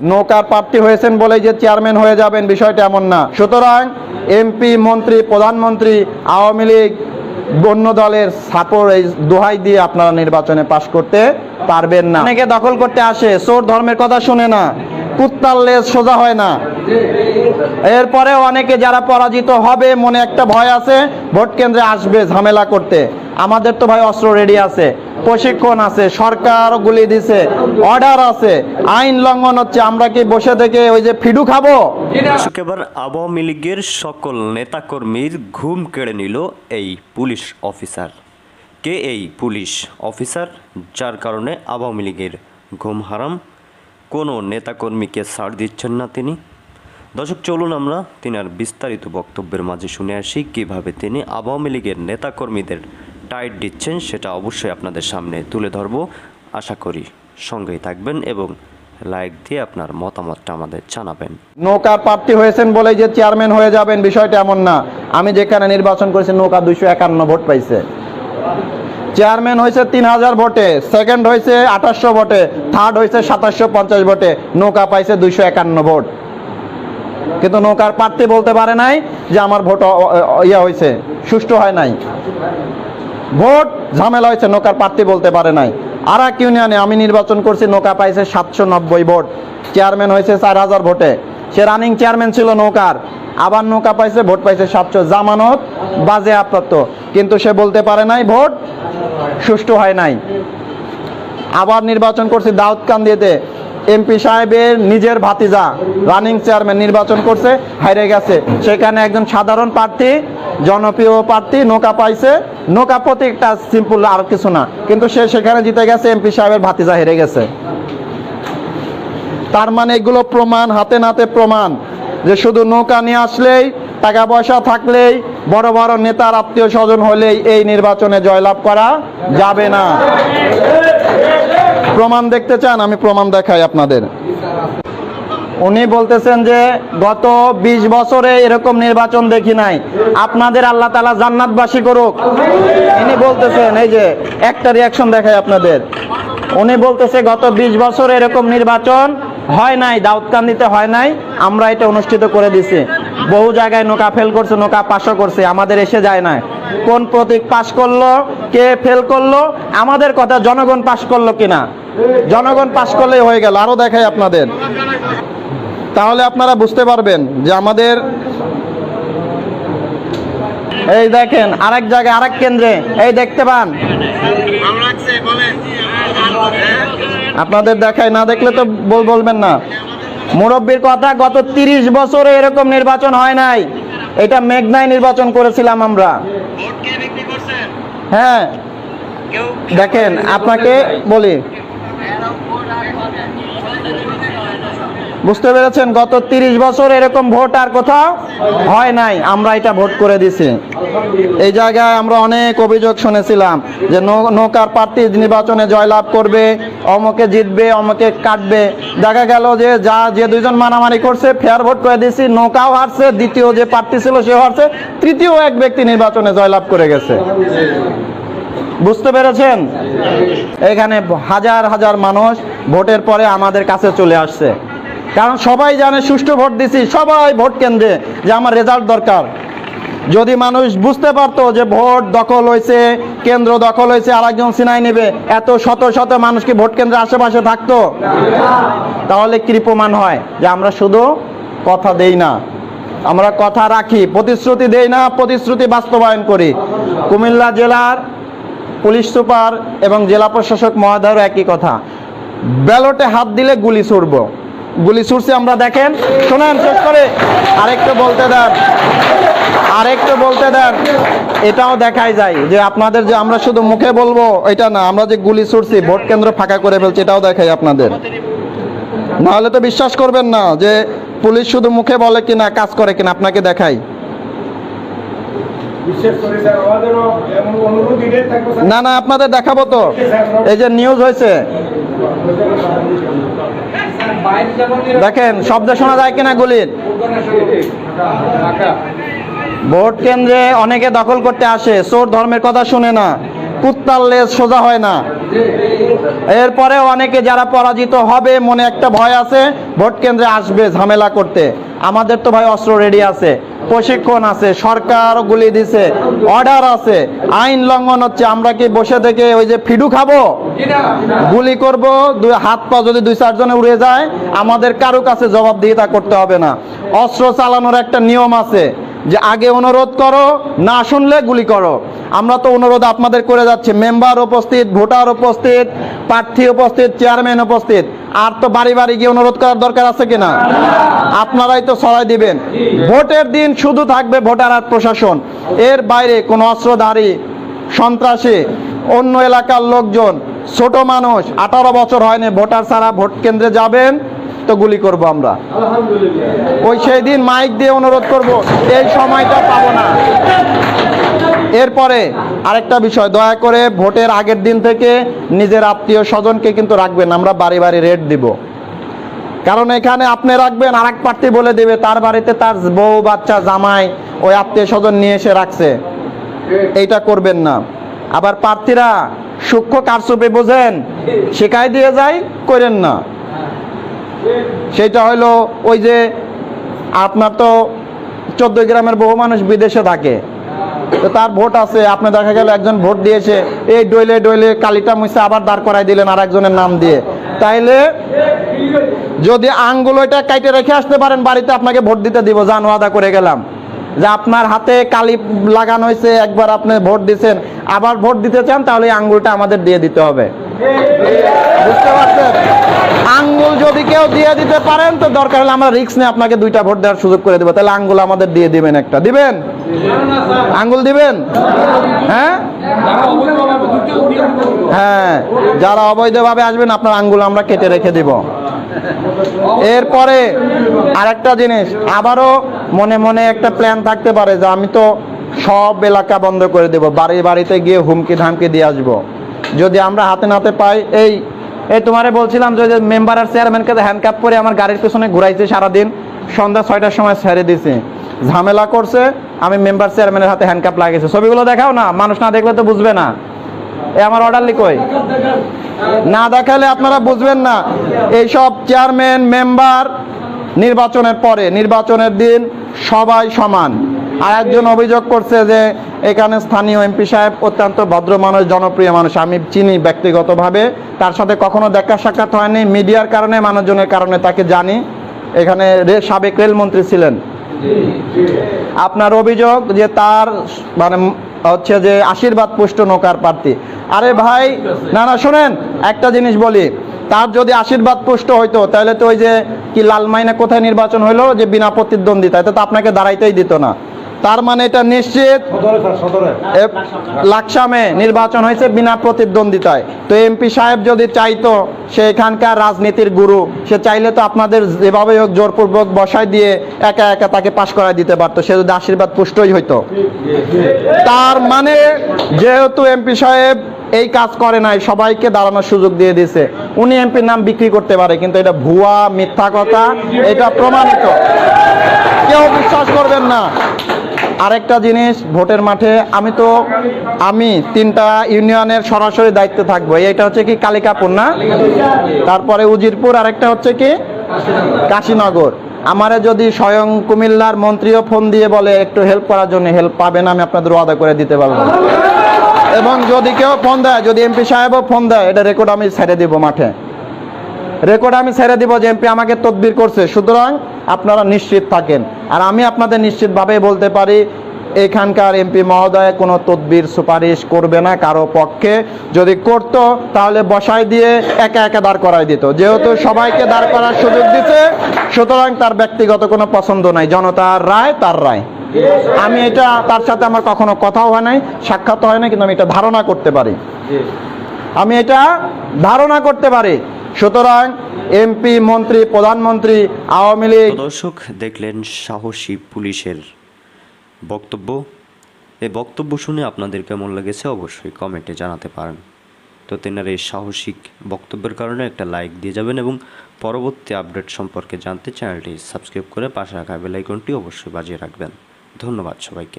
নৌকার প্রার্থী হয়েছেন বলেই যে চেয়ারম্যান হয়ে যাবেন, বিষয়টা এমন না। সুতরাং এমপি মন্ত্রী, প্রধানমন্ত্রী, আওয়ামী লীগ বন্য দলের সাপোর্ট এই দোহাই দিয়ে আপনারা নির্বাচনে পাশ করতে পারবেন না। অনেকে দখল করতে আসে, চোর ধর্মের কথা শুনে না, কুত্তার লেজ সোজা হয় না। এরপরে অনেকে যারা পরাজিত হবে, মনে একটা ভয় আছে, ভোট কেন্দ্রে আসবে ঝামেলা করতে। আমাদের তো ভাই অস্ত্র রেডি আছে। প্রশিক্ষণ আছে, সরকার গুলি দিছে অর্ডার আছে, আইন লঙ্ঘন হচ্ছে, আমরা কি বসে থেকে ওই যে ফিডু খাব? এবার আওয়ামী লীগের সকল নেতাকর্মীর ঘুম কেড়ে নিল এই পুলিশ অফিসার। কে এই পুলিশ অফিসার? যার কারণে আওয়ামী লীগের ঘুম হারাম। কোনো নেতাকর্মীকে ছাড় দিচ্ছেন না তিনি। দর্শক, চলুন আমরা তিনার বিস্তারিত বক্তব্যের মাঝে শুনে আসি, কীভাবে তিনি আওয়ামী লীগের নেতাকর্মীদের টাইট দিচ্ছেন, সেটা অবশ্যই আপনাদের সামনে তুলে ধরব। আশা করি সঙ্গেই থাকবেন এবং লাইক দিয়ে আপনার মতামতটা আমাদের জানাবেন। নৌকার প্রার্থী হয়েছেন বলে যে চেয়ারম্যান হয়ে যাবেন বিষয়টা এমন না। আমি যেখানে নির্বাচন করেছি, নৌকা দুইশো একান্ন ভোট পাইছে। চেয়ারম্যান হয়েছে তিন হাজার ভোটে, সেকেন্ড হয়েছে আঠাশশো ভোটে, থার্ড হয়েছে সাতাশশো পঞ্চাশ ভোটে, নৌকা পাইছে দুইশো একান্ন ভোট। কিন্তু নৌকার প্রার্থী বলতে পারে নাই যে আমার ভোট ইয়া হয়েছে, সুষ্ঠু হয় নাই। ভোট ঝামেলা হয়েছে, নৌকার প্রার্থী বলতে পারে নাই। আর এক ইউনিয়নে আমি নির্বাচন করছি, নৌকা পাইছে সাতশো নব্বই ভোট। চেয়ারম্যান হয়েছে চার হাজার ভোটে। সে রানিং চেয়ারম্যান ছিল নৌকার, আবার নৌকা পাইছে, ভোট পাইছে সাতশো। জামানত বাজে আপ্রাপ্ত কিন্তু সে বলতে পারে নাই ভোট সুষ্ঠু হয় নাই। আবার নির্বাচন করছি দাউদকান্দিতে। এমপি সাহেবের নিজের ভাতিজা রানিং চেয়ারম্যান নির্বাচন করছে, হাইরে গেছে। সেখানে একজন সাধারণ প্রার্থী জনপ্রিয় প্রার্থী, নৌকা পাইছে। নৌকা প্রতীকটা সিম্পল আর কিছু না। কিন্তু সে সেখানে জিতে গেছে, এমপি সাহেবের ভাতিজা হেরে গেছে। তার মানে এগুলো প্রমাণ, হাতে নাতে প্রমাণ যে শুধু নৌকা নিয়ে আসলেই, টাকা পয়সা থাকলেই, বড় বড় নেতার আত্মীয় স্বজন হলেই এই নির্বাচনে জয়লাভ করা যাবে না। প্রমাণ দেখতে চান, আমি প্রমাণ দেখাই আপনাদের। উনি বলতেছেন যে, গত ২০ বছরে এরকম নির্বাচন দেখি নাই। আপনাদের আল্লাহ তালা জান্নাতবাসী করুক। ইনি বলতেছেন, এই যে, একটা রিয়াকশন দেখায় আপনাদের। উনি বলতেছে, গত ২০ বছরে এরকম নির্বাচন হয় নাই, দাউদকান্দিতে হয় নাই। আমরা এটা অনুষ্ঠিত করে দিছি। বহু জায়গায় নৌকা ফেল করছে, নৌকা পাশও করছে, আমাদের এসে যায় না কোন প্রতীক পাশ করল, কে ফেল করল, আমাদের কথা জনগণ পাশ করল কিনা? জনগণ পাশ করলেই হয়ে গেল। আরও দেখাই আপনাদের। তাহলে আপনারা বুঝতে পারবেন যে আমাদের এই দেখেন, আরেক জায়গায়, আরেক কেন্দ্রে, এই দেখতে পান। আপনাদের দেখায়, না দেখলে তো বল- বলবেন না। মুরব্বীর কথা, গত তিরিশ বছরে এরকম নির্বাচন হয় নাই। এটা মেঘনায় নির্বাচন করেছিলাম আমরা। হ্যাঁ। দেখেন, আপনাকে বলি। বুঝতে পেরেছেন? গত তিরিশ বছর এরকম ভোট আর কোথাও হয় নাই। আমরা এটা ভোট করে দিছি। এই জায়গায় আমরা অনেক অভিযোগ শুনেছিলাম যে নৌকার প্রার্থী নির্বাচনে জয়লাভ করবে, অমকে জিতবে, অমকে কাটবে। দেখা গেল যে যা, যে দুইজন মারামারি করছে ফেয়ার ভোট করে দিছি, নৌকাও হারছে, দ্বিতীয় যে প্রার্থী ছিল সেও হারছে, তৃতীয় এক ব্যক্তি নির্বাচনে জয়লাভ করে গেছে। বুঝতে পেরেছেন? এখানে হাজার হাজার মানুষ ভোটের পরে আমাদের কাছে চলে আসছে। কারণ সবাই জানে সুষ্ঠু ভোট দিছি, সবাই ভোট কেন্দ্রে যে আমার রেজাল্ট দরকার। যদি মানুষ বুঝতে পারতো যে ভোট দখল হয়েছে, কেন্দ্র দখল হয়েছে আর একজন সিনাই নেবে, এত শত শত মানুষ কি ভোট কেন্দ্রের আশেপাশে থাকতো? তাহলে কি প্রমাণ হয় যে আমরা শুধু কথা দেই না? আমরা কথা রাখি, প্রতিশ্রুতি দেই না, প্রতিশ্রুতি বাস্তবায়ন করি। কুমিল্লা জেলার পুলিশ সুপার এবং জেলা প্রশাসক মহোদয়েরও একই কথা। ব্যালটে হাত দিলে গুলি ছুড়ব। গুলি ছুড়ছি আমরা দেখেন। শোনেন শেষ করে। আরেকটু বলতে দেন। আরেকটু বলতে দেন। এটাও দেখাই যায় যে আপনাদের যে আমরা শুধু মুখে বলব এটা না আমরা যে গুলি ছুড়ছি ভোট কেন্দ্র ফাঁকা করে ফেলছি এটাও দেখাই আপনাদের। নাহলে তো বিশ্বাস করবেন না যে পুলিশ শুধু মুখে বলে কিনা কাজ করে কিনা আপনাকে দেখাই। না না আপনাদের দেখাবো তো। এই যে নিউজ হয়েছে। দেখেন, শব্দ শোনা যায় কিনা গুলির? ভোট কেন্দ্রে অনেকে দখল করতে আসে, চোর ধর্মের কথা শুনে না, কুত্তার লেজ সোজা হয় না। এরপরে অনেকে যারা পরাজিত হবে, মনে একটা ভয় আছে, ভোট কেন্দ্রে আসবে ঝামেলা করতে। আমাদের তো ভাই অস্ত্র রেডি আছে, প্রশিক্ষণ আছে, সরকার গুলি দিছে অর্ডার আছে, আইন লঙ্ঘন হচ্ছে, আমরা কি বসে থেকে ওই যে ফিডু খাব? গুলি করব, দুই হাত পা যদি দুই চারজনে উড়ে যায়, আমাদের কারও কাছে জবাবদিহিতা করতে হবে না। অস্ত্র চালানোর একটা নিয়ম আছে যে আগে অনুরোধ করো, না শুনলে গুলি করো। আমরা তো অনুরোধ আপনাদের করে যাচ্ছি। মেম্বার উপস্থিত, ভোটার উপস্থিত, প্রার্থী উপস্থিত, চেয়ারম্যান উপস্থিত। আর তো বাড়ি বাড়ি গিয়ে অনুরোধ করার দরকার আছে কিনা? আপনারাই তো সরাই দিবেন। ভোটের দিন শুধু থাকবে ভোটার আর প্রশাসন। এর বাইরে কোনো অস্ত্রধারী, সন্ত্রাসী, অন্য এলাকার লোকজন, ছোট মানুষ, আঠারো বছর হয়নি, ভোটার ছাড়া ভোট কেন্দ্রে যাবেন। তো গুলি করব আমরা। ওই সেই দিন মাইক দিয়ে অনুরোধ করব, এই সময়টা পাবো না। এরপরে আরেকটা বিষয়, দয়া করে ভোটের আগের দিন থেকে নিজের আত্মীয় স্বজনকে কিন্তু রাখবেন, আমরা বাড়ি বাড়ি রেট দিব। কারণ এখানে আপনি রাখবেন আর এক প্রার্থী বলে দেবে, তার বাড়িতে তার বউ, বাচ্চা, জামাই, ওই আত্মীয় স্বজন নিয়ে এসে রাখছে। এইটা করবেন না। আবার প্রার্থীরা সূক্ষ্ম কারচুপি বোঝেন, শেখাই দিয়ে যায়, করেন না। সেটা হলো ওই যে আপনার তো চোদ্দ গ্রামের বহু মানুষ বিদেশে থাকে। তো তার ভোট আছে, আপনি দেখা গেল একজন ভোট দিয়েছে, এই ডইলে ডইলে কালিটা মুছে আবার দাঁড় করাই দিলেন আর একজনের নাম দিয়ে। তাইলে যদি আঙ্গুল ওইটা কাইটে রেখে আসতে পারেন, বাড়িতে আপনাকে ভোট দিতে দিব জান ওয়াদা করে গেলাম। যে আপনার হাতে কালি লাগানো হয়েছে, একবার আপনি ভোট দিছেন, আবার ভোট দিতে চান, তাহলে আঙ্গুলটা আমাদের দিয়ে দিতে হবে। বুঝতে পারছেন? আঙ্গুল যদি কেউ দিয়ে দিতে পারেন, তো দরকার হলে আমরা রিক্স নিয়ে আপনাকে দুইটা ভোট দেওয়ার সুযোগ করে দেবো। তাহলে আঙ্গুল আমাদের দিয়ে দিবেন একটা। দিবেন? আঙ্গুল দিবেন? হ্যাঁ? হ্যাঁ। যারা অবৈধভাবে আসবেন, আপনার আঙ্গুল আমরা কেটে রেখে দিব। এরপরে আরেকটা জিনিস, আবারও মনে মনে একটা প্ল্যান থাকতে পারে যে আমি তো সব এলাকা বন্ধ করে দেব। বাড়ি বাড়িতে গিয়ে হুমকি ধামকি দিয়ে আসব। যদি আমরা হাতে নাতে পাই, এই এই তোমারে বলছিলাম যে মেম্বার আর চেয়ারম্যানকে হ্যান্ডকাপ করে আমার গাড়ির পেছনে ঘুরাইছে সারাদিন, সন্ধ্যা ছয়টার সময় ছেড়ে দিছে। ঝামেলা করছে, আমি মেম্বার চেয়ারম্যানের হাতে হ্যান্ডকাপ লাগিয়েছে। ছবিগুলো দেখাও না, মানুষ না দেখলে তো বুঝবে না। এ আমার অর্ডার লিখই না দেখালে আপনারা বুঝবেন না। এইসব চেয়ারম্যান মেম্বার নির্বাচনের পরে, নির্বাচনের দিন সবাই সমান। আর একজন অভিযোগ করছে যে এখানে স্থানীয় এমপি সাহেব অত্যন্ত ভদ্র মানুষ, জনপ্রিয় মানুষ। আমি চিনি ব্যক্তিগতভাবে। তার সাথে কখনো দেখা সাক্ষাৎ হয়নি। মিডিয়ার কারণে, মানুষজনের কারণে তাকে জানি। এখানে সাবেক রেলমন্ত্রী ছিলেন। আপনার অভিযোগ যে তার মানে হচ্ছে যে আশীর্বাদ পুষ্ট নৌকার প্রার্থী। আরে ভাই, না না, শোনেন, একটা জিনিস বলি। তার যদি আশীর্বাদ পুষ্ট হইতো, তাহলে তো ওই যে কি লালমাইনা কোথায় নির্বাচন হইল? যে বিনা প্রতিদ্বন্দ্বিতা তো আপনাকে দাঁড়াইতেই দিত না। তার মানে এটা নিশ্চিত? লাকসামে নির্বাচন হয়েছে বিনা প্রতিদ্বন্দ্বিতায়। তো এমপি সাহেব যদি চাইতো সে এখানকার রাজনীতির গুরু সে চাইলে তো আপনাদের যেভাবে হোক জোরপূর্বক বসায় দিয়ে একা একা তাকে পাশ করায় দিতে পারতো। সে যদি আশীর্বাদ পুষ্টই হইতো। তার মানে যেহেতু এমপি সাহেব এই কাজ করে নাই সবাইকে দাঁড়ানোর সুযোগ দিয়ে দিয়েছে। উনি এমপির নাম বিক্রি করতে পারে কিন্তু এটা ভুয়া মিথ্যা কথা এটা প্রমাণিত। কেউ বিশ্বাস করবেন না। আরেকটা জিনিস, ভোটের মাঠে আমি তো, আমি তিনটা ইউনিয়নের সরাসরি দায়িত্বে থাকব। এইটা হচ্ছে কি কালিকাপুর না? তারপরে উজিরপুর, আরেকটা হচ্ছে কি কাশীনগর। আমারে যদি স্বয়ং কুমিল্লার মন্ত্রীও ফোন দিয়ে বলে, একটু হেল্প করার জন্য হেল্প পাবেন আমি আপনাদের ওয়াদা করে দিতে পারব এবং যদি কেউ ফোন দেয়, যদি এমপি সাহেবও ফোন দেয়, এটা রেকর্ড আমি ছেড়ে দিব মাঠে। রেকর্ড আমি ছেড়ে দিব যে এমপি আমাকে তদবির করছে। সুতরাং আপনারা নিশ্চিত থাকেন। আর আমি আপনাদের নিশ্চিতভাবে বলতে পারি, এখানকার এমপি মহোদয় কোনো তদবির সুপারিশ করবে না কারও পক্ষে। যদি করত, তাহলে বসাই দিয়ে একা একা দাঁড় করাই দিত। যেহেতু সবাইকে দাঁড় করার সুযোগ দিতে সুতরাং তার ব্যক্তিগত কোনো পছন্দ নাই। জনতার রায় তার রায়। আমি এটা তার সাথে আমার কখনো কথাও হয় নাই সাক্ষাৎ হয় না কিন্তু আমি এটা ধারণা করতে পারি। আমি এটা ধারণা করতে পারি। সুতরাং এমপি মন্ত্রী, প্রধানমন্ত্রী, আওয়ামী লীগ। দর্শক, দেখলেন সাহসী পুলিশের বক্তব্য। এই বক্তব্য শুনে আপনাদের কেমন লেগেছে অবশ্যই কমেন্টে জানাতে পারেন। তো তেনার এই সাহসিক বক্তব্যের কারণে একটা লাইক দিয়ে যাবেন এবং পরবর্তী আপডেট সম্পর্কে জানতে চ্যানেলটি সাবস্ক্রাইব করে পাশে রাখা বেলাইকনটি অবশ্যই বাজিয়ে রাখবেন। ধন্যবাদ সবাইকে।